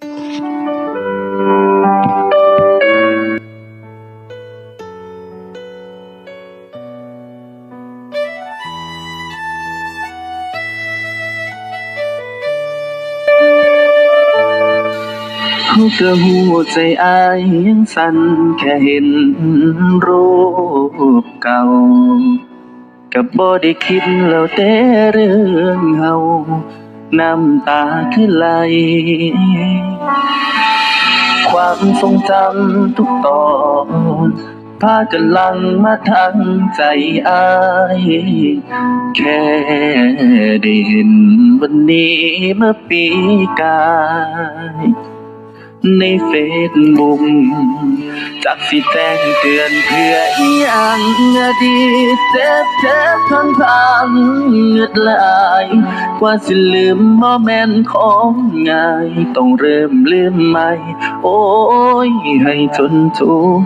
เขาก็หูใจอายยังสั่นแค่เห็นรูปเก่า กับบ่ได้คิดแล้วแต่เรื่องเฮา น้ำตาคือไหล ความทรงจำทุกตอนพากันลังมาทางใจอาย แค่ได้เห็นวันนี้เมื่อปีกาย ในเฟซบุ๊กจากสิแจ้งเตือนเพื่ออีหยังอดีตเจ็บเจ็บทั้งทางเงือดไหลกว่าสิลืมบ่แม่นของง่าย ต้องเริ่มลืมใหม่ โอ้ย ให้จนทุก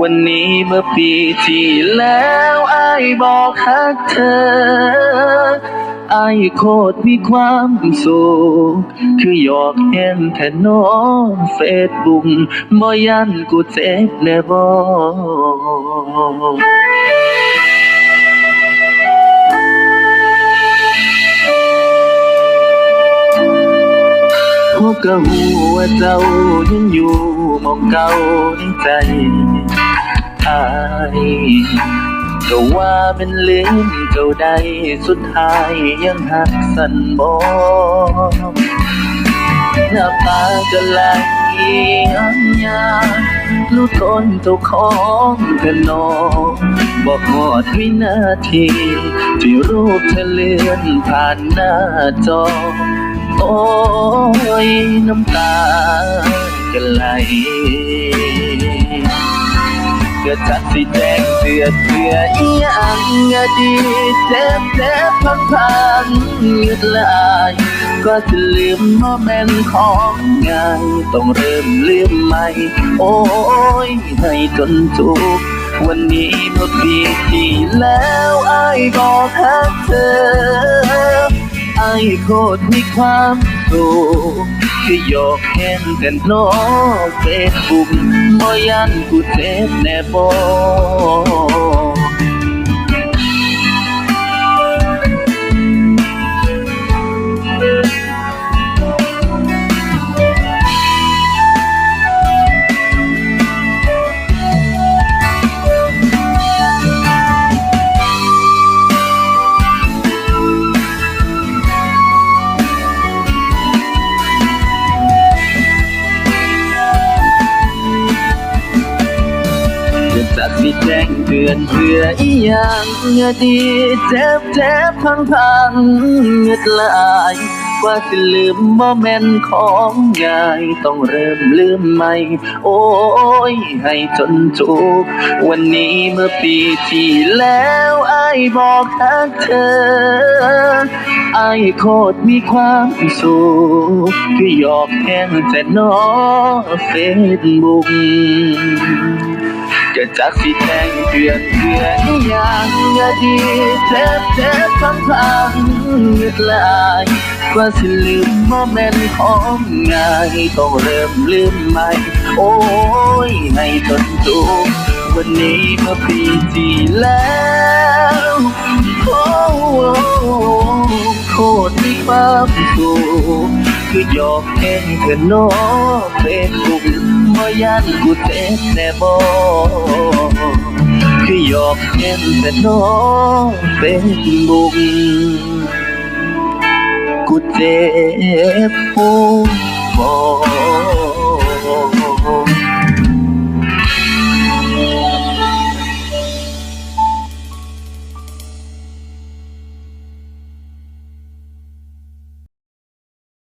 วันนี้เมื่อปีที่แล้วไอายบอกฮักเธอ ไอ้โคตรมีความสุขคือหยอกแห้งแทนน้องเฟซบุ๊กบ่ยันกูเจ็บแน่บ่พวกก็หูว่าเจ้ายังอยู่มองเก่าในใจอาย ก็ว่าเป็นลืมเจ้าใดสุดท้ายยังหักสันบอหน้าตาก็ไหลอันยาลูกคนเจ้าของกันนอบอกหอดวินาที ที่รูปเธอเลื่อนผ่านหน้าจอ โอ้ยน้ำตาก็ไหล ก็จักสิแจ้งเตือนเพื่ออีหยังอดีตเจ็บเจ็บพังพังเงือดไหลก็จะลืมโมเมนต์ของง่ายต้องเริ่มลืมใหม่ โอ้ยให้จนทุกวันนี้เมื่อปีที่แล้วไอ้บอกฮักเธอไอ้โคตรมีความสุข คือหยอกแห้งกันนอกเฟซบุ๊กบ่ยันกูเทปแน่บ่จะจักสิแจ้งเตือนเพื่ออีหยังอดีตเจ็บเจ็บพังพังเงือดไหลกว่าสิลืมบ่แม่นของง่ายต้องเริ่มลืมใหม่ โอ้ย ให้จนจุก วันนี้เมื่อปีที่แล้วไอ้บอกฮักเธอไอ้โคตรมีความสุขคือหยอกแห้งแต่นอเฟซบุ๊ก ก็จักสิแจ้งเตือนเพื่ออีหยังอดีตเจ็บเจ็บพังพังเงือดไหลกว่าสิลืมโมเมนต์ของง่ายต้องเริ่มลืมใหม่ โอ้ยให้ทนทุกวันนี้เมื่อปีที่แล้วโอ้โคตรมีความสุขคือหยอกแห้งเธอนอกเฟซบุ๊ก บ่ยันกูเจ็บแน่บ่คือหยอกแห้งแต่นอกเฟซบุ๊กกูเจ็บปวด